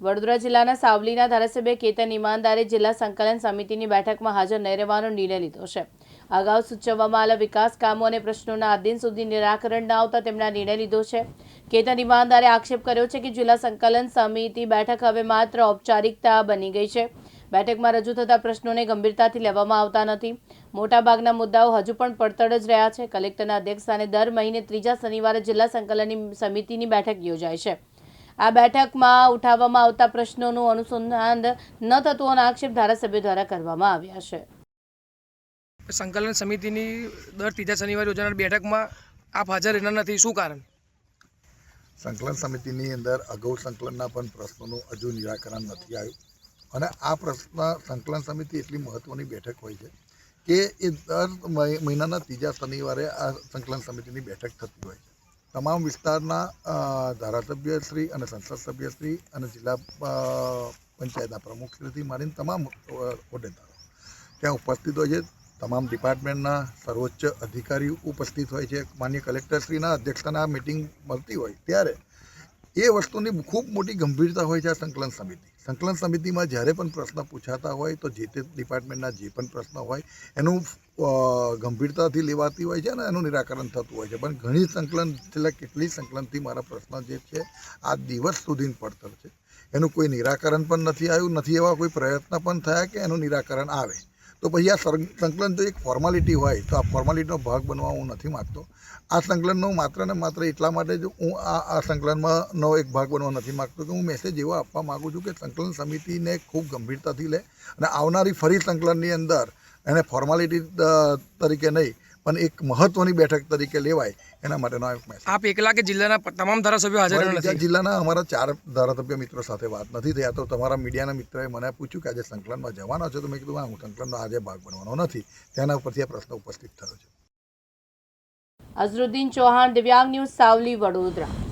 વડોદરા જિલ્લાના સાવલીના ધારાસભ્ય કેતન ઈમાનદારે જિલ્લા સંકલન સમિતિની બેઠકમાં હાજર નહીં રહેવાનો નિર્ણય લીધો છે. અગાઉ સૂચવવામાં આવેલા વિકાસ કામો અને પ્રશ્નોના આજ દિન સુધી નિરાકરણ ન આવતા તેમણે નિર્ણય લીધો છે. કેતન ઈમાનદારે આક્ષેપ કર્યો છે કે જિલ્લા સંકલન સમિતિ બેઠક હવે માત્ર ઔપચારિકતા બની ગઈ છે. બેઠકમાં રજૂ થતા પ્રશ્નોને ગંભીરતાથી લેવામાં આવતા નથી. મોટાભાગના મુદ્દાઓ હજુ પણ પડતર જ રહ્યા છે. કલેક્ટરના અધ્યક્ષસ્થાને દર મહિને ત્રીજા શનિવારે જિલ્લા સંકલનની સમિતિની બેઠક યોજાય છે. આ બેઠકમાં ઉઠાવવામાં આવતા પ્રશ્નોનું અનુસંધાન ન થતું હોવાના આક્ષેપ ધારાસભ્યો દ્વારા કરવામાં આવ્યા છે. સંકલન સમિતિની દર ત્રીજા શનિવારે યોજાનાર બેઠકમાં આપ હાજર રહેનાર નથી. શું કારણ? સંકલન સમિતિની અંદર અગાઉ સંકલનના પણ પ્રશ્નોનું હજુ નિરાકરણ નથી આવ્યું. અને આ પ્રશ્ન સંકલન સમિતિ એટલી મહત્ત્વની બેઠક હોય છે કે એ દર મહિ- મહિનાના ત્રીજા શનિવારે આ સંકલન સમિતિની બેઠક થતી હોય છે. તમામ વિસ્તારના ધારાસભ્યશ્રી અને સંસદ સભ્યશ્રી અને જિલ્લા પંચાયતના પ્રમુખશ્રીથી માંડીને તમામ હોદ્દેદારો ત્યાં ઉપસ્થિત હોય છે. તમામ ડિપાર્ટમેન્ટના સર્વોચ્ચ અધિકારી ઉપસ્થિત હોય છે. માન્ય કલેક્ટરશ્રીના અધ્યક્ષતાના મિટિંગ મળતી હોય ત્યારે એ વસ્તુની ખૂબ મોટી ગંભીરતા હોય છે આ સંકલન સમિતિ. સંકલન સમિતિમાં જ્યારે પણ પ્રશ્ન પૂછાતા હોય તો જે તે ડિપાર્ટમેન્ટના જે પણ પ્રશ્ન હોય એનું ગંભીરતાથી લેવાતી હોય છે અને એનું નિરાકરણ થતું હોય છે. પણ ઘણી સંકલન, છેલ્લા કેટલી સંકલનથી મારા પ્રશ્ન જે છે, આ દિવસ સુધી પડતર છે. એનું કોઈ નિરાકરણ પણ નથી આવ્યું, નથી એવા કોઈ પ્રયત્ન પણ થયા કે એનું નિરાકરણ આવે. તો પછી આ સંકલન તો એક ફોર્માલિટી હોય, તો આ ફોર્માલિટીનો ભાગ બનવા હું નથી માગતો. આ સંકલનનો માત્ર ને માત્ર એટલા માટે જ હું આ આ સંકલનમાંનો એક ભાગ બનવા નથી માગતો કે હું મેસેજ એવો આપવા માગું છું કે સંકલન સમિતિને ખૂબ ગંભીરતાથી લે અને આવનારી ફરી સંકલનની અંદર એને ફોર્માલિટી તરીકે નહીં પણ એક મહત્વની બેઠક તરીકે લેવાય એના માટેનો એક મેસેજ આપ એકલા કે જિલ્લાના તમામ ધારાસભ્યો હાજર નથી? જિલ્લાના અમારા ચાર ધારાસભ્ય મિત્રો સાથે વાત નથી થયા તો તમારા મીડિયાના મિત્રએ મને પૂછ્યું કે આજે સંકલનમાં જવાનો છો? તો મેં કીધું હા હું સંકલનનો આજે ભાગ બનવાનો નથી. તેના ઉપરથી આ પ્રશ્ન ઉપસ્થિત થયો છે. અઝરુદ્દીન ચૌહાણ દિવ્યાંગ ન્યૂઝ સાવલી વડોદરા.